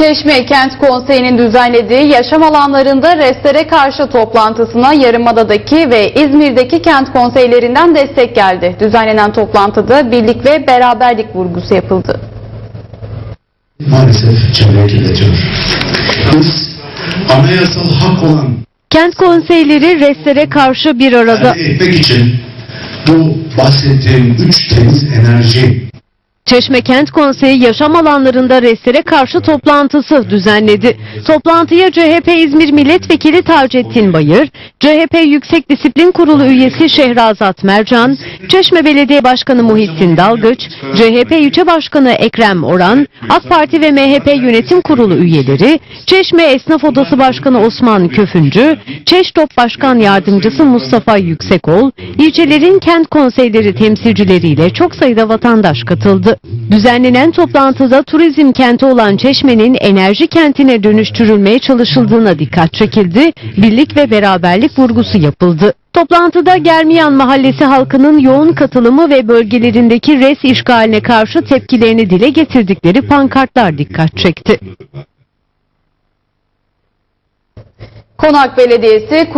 Çeşme Kent Konseyi'nin düzenlediği yaşam alanlarında restlere karşı toplantısına Yarımada'daki ve İzmir'deki kent konseylerinden destek geldi. Düzenlenen toplantıda birlik ve beraberlik vurgusu yapıldı. maalesef çevre kirletiyor. Biz anayasal hak olan Kent konseyleri restlere karşı bir arada. elde etmek için bu bahsettiğim üç temiz enerji Çeşme Kent Konseyi yaşam alanlarında restlere karşı toplantısı düzenledi. Toplantıya CHP İzmir Milletvekili Taceddin Bayır, CHP Yüksek Disiplin Kurulu üyesi Şehrazat Mercan, Çeşme Belediye Başkanı Muhittin Dalgıç, CHP İlçe Başkanı Ekrem Oran, AK Parti ve MHP Yönetim Kurulu üyeleri, Çeşme Esnaf Odası Başkanı Osman Köfüncü, Çeştop Başkan Yardımcısı Mustafa Yüksekol, ilçelerin kent konseyleri temsilcileriyle çok sayıda vatandaş katıldı. Düzenlenen toplantıda turizm kenti olan Çeşme'nin enerji kentine dönüştürülmeye çalışıldığına dikkat çekildi, birlik ve beraberlik vurgusu yapıldı. Toplantıda Germiyan Mahallesi halkının yoğun katılımı ve bölgelerindeki res işgaline karşı tepkilerini dile getirdikleri pankartlar dikkat çekti. Konak Belediyesi